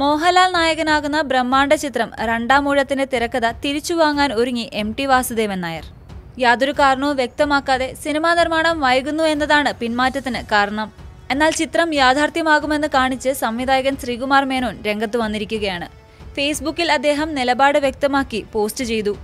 മോഹൻലാൽ നായകനാകുന്ന ബ്രഹ്മാണ്ഡ ചിത്രം രണ്ടാം ഊഴത്തിന്റെ തിരക്കഥ തിരിച്ചുവാങ്ങാൻ ഒരുങ്ങി എം ടി വാസുദേവൻ നായർ. യാതൊരു കാരണവും വ്യക്തമാക്കാതെ സിനിമാ നിർമ്മാണം വൈകുന്നു എന്നതാണ് പിന്മാറ്റത്തിന് കാരണം. എന്നാൽ ചിത്രം യാഥാർത്ഥ്യമാകുമെന്ന് കാണിച്ച് സംവിധായകൻ ശ്രീകുമാർ മേനോൻ രംഗത്ത് വന്നിരിക്കുകയാണ്. ഫേസ്ബുക്കിൽ അദ്ദേഹം നിലപാട് വ്യക്തമാക്കി പോസ്റ്റ് ചെയ്തു.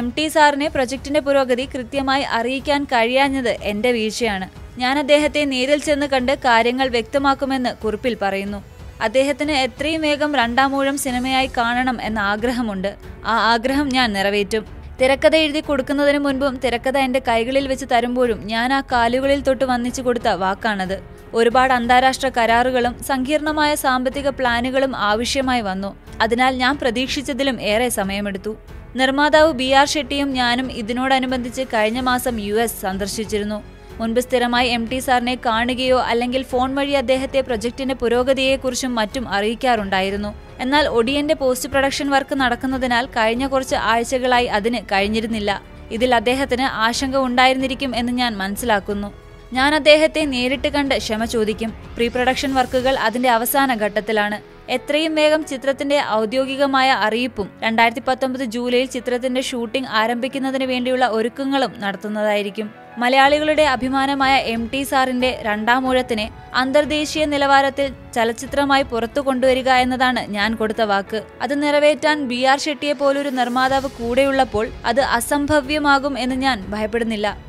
എം ടി സാറിനെ പ്രൊജക്ടിന്റെ പുരോഗതി കൃത്യമായി അറിയിക്കാൻ കഴിയാഞ്ഞത് എന്റെ വീഴ്ചയാണ്. ഞാൻ അദ്ദേഹത്തെ നേരിൽ ചെന്ന് കണ്ട് കാര്യങ്ങൾ വ്യക്തമാക്കുമെന്ന് കുറിപ്പിൽ പറയുന്നു. അദ്ദേഹത്തിന് എത്രയും വേഗം രണ്ടാമൂഴം സിനിമയായി കാണണം എന്ന ആഗ്രഹമുണ്ട്. ആ ആഗ്രഹം ഞാൻ നിറവേറ്റും. തിരക്കഥ എഴുതി കൊടുക്കുന്നതിന് മുൻപും തിരക്കഥ എന്റെ കൈകളിൽ വെച്ച് തരുമ്പോഴും ഞാൻ ആ കാലുകളിൽ തൊട്ട് വന്നിച്ചു കൊടുത്ത വാക്കാണത്. ഒരുപാട് അന്താരാഷ്ട്ര കരാറുകളും സങ്കീർണമായ സാമ്പത്തിക പ്ലാനുകളും ആവശ്യമായി വന്നു. അതിനാൽ ഞാൻ പ്രതീക്ഷിച്ചതിലും ഏറെ സമയമെടുത്തു. നിർമ്മാതാവ് ബി ആർ ഷെട്ടിയും ഞാനും ഇതിനോടനുബന്ധിച്ച് കഴിഞ്ഞ മാസം യു സന്ദർശിച്ചിരുന്നു. മുൻപ് സ്ഥിരമായി എം ടി സാറിനെ കാണുകയോ അല്ലെങ്കിൽ ഫോൺ വഴി അദ്ദേഹത്തെ പ്രൊജക്ടിന്റെ പുരോഗതിയെക്കുറിച്ചും മറ്റും അറിയിക്കാറുണ്ടായിരുന്നു. എന്നാൽ ഒടിയന്റെ പോസ്റ്റ് പ്രൊഡക്ഷൻ വർക്ക് നടക്കുന്നതിനാൽ കഴിഞ്ഞ കുറച്ച് ആഴ്ചകളായി അതിന് കഴിഞ്ഞിരുന്നില്ല. ഇതിൽ അദ്ദേഹത്തിന് ആശങ്ക ഉണ്ടായിരുന്നിരിക്കും എന്ന് ഞാൻ മനസ്സിലാക്കുന്നു. ഞാൻ അദ്ദേഹത്തെ നേരിട്ട് കണ്ട് ക്ഷമ ചോദിക്കും. പ്രീ പ്രൊഡക്ഷൻ വർക്കുകൾ അതിന്റെ അവസാന ഘട്ടത്തിലാണ്. എത്രയും വേഗം ചിത്രത്തിന്റെ ഔദ്യോഗികമായ അറിയിപ്പും രണ്ടായിരത്തി പത്തൊമ്പത് ജൂലൈയിൽ ചിത്രത്തിന്റെ ഷൂട്ടിംഗ് ആരംഭിക്കുന്നതിന് വേണ്ടിയുള്ള ഒരുക്കങ്ങളും നടത്തുന്നതായിരിക്കും. മലയാളികളുടെ അഭിമാനമായ എം ടി സാറിന്റെ രണ്ടാം അന്തർദേശീയ നിലവാരത്തിൽ ചലച്ചിത്രമായി പുറത്തു കൊണ്ടുവരിക എന്നതാണ് ഞാൻ കൊടുത്ത വാക്ക്. അത് നിറവേറ്റാൻ ബി ആർ ഷെട്ടിയെ പോലൊരു നിർമ്മാതാവ് കൂടെയുള്ളപ്പോൾ അത് അസംഭവ്യമാകും എന്ന് ഞാൻ ഭയപ്പെടുന്നില്ല.